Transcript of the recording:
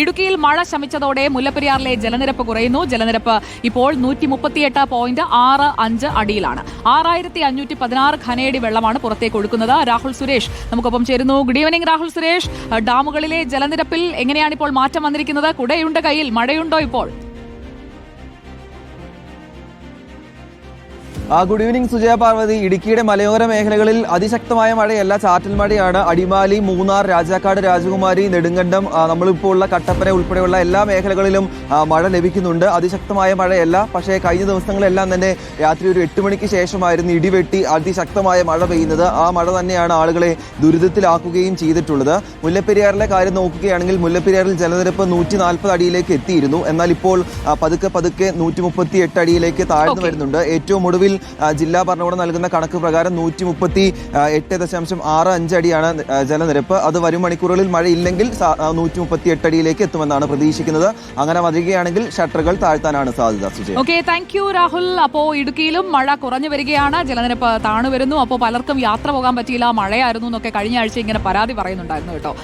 ഇടുക്കിയിൽ മഴ ശമിച്ചതോടെ മുല്ലപ്പെരിയാറിലെ ജലനിരപ്പ് കുറയുന്നു. ജലനിരപ്പ് ഇപ്പോൾ നൂറ്റി മുപ്പത്തിയെട്ട് പോയിന്റ് ആറ് അഞ്ച് അടിയിലാണ്. ആറായിരത്തി അഞ്ഞൂറ്റി പതിനാറ് ഖനയടി വെള്ളമാണ് പുറത്തേക്ക് ഒഴുക്കുന്നത്. രാഹുൽ സുരേഷ് നമുക്കൊപ്പം ചേരുന്നു. Good evening Rahul Suresh. ഡാമുകളിലെ ജലനിരപ്പിൽ എങ്ങനെയാണ് ഇപ്പോൾ മാറ്റം വന്നിരിക്കുന്നത്? കുടയുണ്ട് കയ്യിൽ. മഴയുണ്ടോ ഇപ്പോൾ? Good evening Sujaya Parvathy. ഇടുക്കിയുടെ മലയോര മേഖലകളിൽ അതിശക്തമായ മഴയല്ല. ചാറ്റൽ മഴയാണ്. അടിമാലി മൂന്നാർ രാജാക്കാട് രാജകുമാരി നെടുങ്കണ്ടം നമ്മളിപ്പോൾ ഉള്ള കട്ടപ്പന ഉൾപ്പെടെയുള്ള എല്ലാ മേഖലകളിലും മഴ ലഭിക്കുന്നുണ്ട്. അതിശക്തമായ മഴയല്ല. പക്ഷേ കഴിഞ്ഞ ദിവസങ്ങളെല്ലാം തന്നെ രാത്രി ഒരു എട്ട് മണിക്ക് ശേഷമായിരുന്നു ഇടിവെട്ടി അതിശക്തമായ മഴ പെയ്യുന്നത്. ആ മഴ തന്നെയാണ് ആളുകളെ ദുരിതത്തിലാക്കുകയും ചെയ്തിട്ടുള്ളത്. മുല്ലപ്പെരിയാറിലെ കാര്യം നോക്കുകയാണെങ്കിൽ മുല്ലപ്പെരിയാറിൽ ജലനിരപ്പ് നൂറ്റി നാൽപ്പത് അടിയിലേക്ക് എത്തിയിരുന്നു. എന്നാൽ ഇപ്പോൾ പതുക്കെ പതുക്കെ നൂറ്റി മുപ്പത്തി എട്ട് അടിയിലേക്ക് താഴ്ന്നു വരുന്നുണ്ട്. ഏറ്റവും ഒടുവിൽ ജില്ലാ ഭരണകൂടം നൽകുന്ന കണക്ക് പ്രകാരം നൂറ്റി മുപ്പത്തി എട്ട് ദശാംശം ആറ് അഞ്ച് അടിയാണ് ജലനിരപ്പ്. അത് വരും മണിക്കൂറുകളിൽ മഴയില്ലെങ്കിൽ നൂറ്റി മുപ്പത്തി എട്ട് അടിയിലേക്ക് എത്തുമെന്നാണ് പ്രതീക്ഷിക്കുന്നത്. അങ്ങനെ വരികയാണെങ്കിൽ ഷട്ടറുകൾ താഴ്ത്താനാണ് സാധ്യത ഓക്കെ താങ്ക് യു രാഹുൽ. അപ്പോ ഇടുക്കിയിലും മഴ കുറഞ്ഞു വരികയാണ്. ജലനിരപ്പ് താണു വരുന്നു അപ്പോൾ പലർക്കും യാത്ര പോകാൻ പറ്റിയില്ല. മഴയായിരുന്നു എന്നൊക്കെ കഴിഞ്ഞ ആഴ്ച ഇങ്ങനെ പരാതി പറയുന്നുണ്ടായിരുന്നു കേട്ടോ.